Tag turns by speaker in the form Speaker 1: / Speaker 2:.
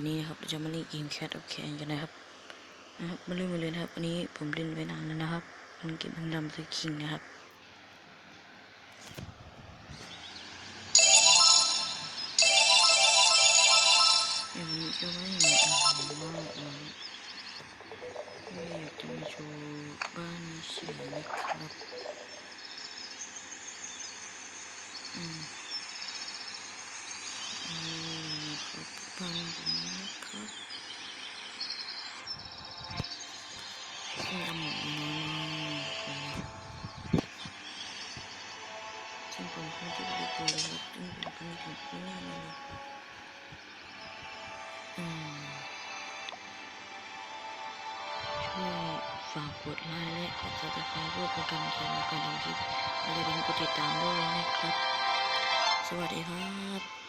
Speaker 1: วันนี้นะครับเราจะมาเล่นเกมแคทออฟแคนกันนะครับนะครับมาเล่นกันเลยนะครับวันนี้ผมเล่นไว้นานแล้วนะครับ มันเกมทั้งดำซื้อคิงนะครับเดี๋ยวนี้จะไม่มีอะไรมากเลยแค่อยากจะมาโชว์บ้านเฉยนะครับอืมอื ฝากกดไลค์และกดซับสไครป์เพื่อเป็นกำลังใจในการทำคลิปและอย่าลืมกดติดตามด้วยนะครับ สวัสดีครับ